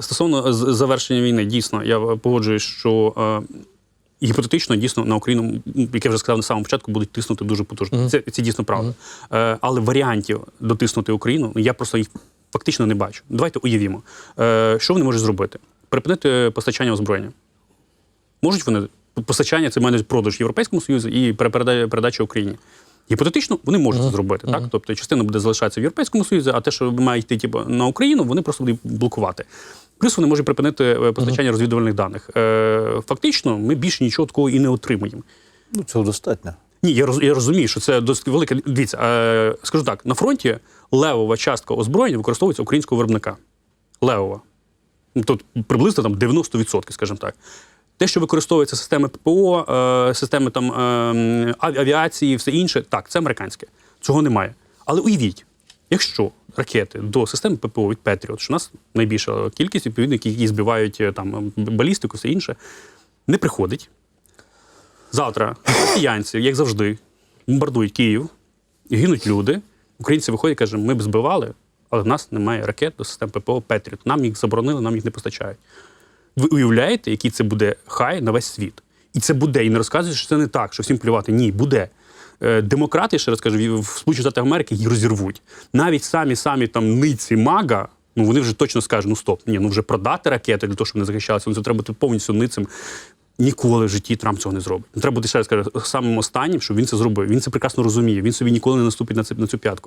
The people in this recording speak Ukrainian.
Стосовно завершення війни, дійсно, я погоджуюсь, що е, гіпотетично дійсно на Україну, як я вже сказав на самому початку, будуть тиснути дуже потужно. Це, це дійсно правда. Е, але варіантів дотиснути Україну, ну, я просто їх фактично не бачу. Давайте уявімо, е, що вони можуть зробити? Припинити постачання озброєння. Можуть вони постачання, це має продаж Європейському Союзу і передача Україні. Гіпотетично вони можуть це зробити, так? Тобто частина буде залишатися в Європейському Союзі, а те, що має йти типу, на Україну, вони просто будуть блокувати. Плюс вони можуть припинити е, постачання розвідувальних даних. Е, фактично, ми більше нічого такого і не отримаємо. Ну, цього достатньо. Ні, я, роз, я розумію, що це досить велика. Дивіться, е, скажу так: на фронті левова частка озброєння використовується українського виробника. Левова. Ну, Тут приблизно там 90%, скажімо так. Те, що використовується системи ППО, е, системи там, е, аві- авіації, все інше, так, це американське. Цього немає. Але уявіть, якщо ракети до системи ППО від Петріот, що у нас найбільша кількість відповідників, які збивають е, там балістику, все інше, не приходить. Завтра росіянці, як завжди, бомбардують Київ, гинуть люди. Українці виходять і кажуть, ми б збивали, але в нас немає ракет до систем ППО Петріот. Нам їх заборонили, нам їх не постачають. Ви уявляєте, який це буде хай на весь світ? І це буде. І не розказують, що це не так, що всім плювати. Ні, буде. Е, Демократи, ще раз кажу, в- Сполучених Штатах Америки її розірвуть. Навіть самі самі там ниці мага, ну вони вже точно скажуть: ну стоп, ні, ну вже продати ракети для того, щоб не захищалися, ну це треба бути повністю ницим. Ніколи в житті Трамп цього не зробить. Ну, Треба бути ще раз кажу, самим останнім, щоб він це зробив. Він це прекрасно розуміє. Він собі ніколи не наступить на це на цю п'ятку.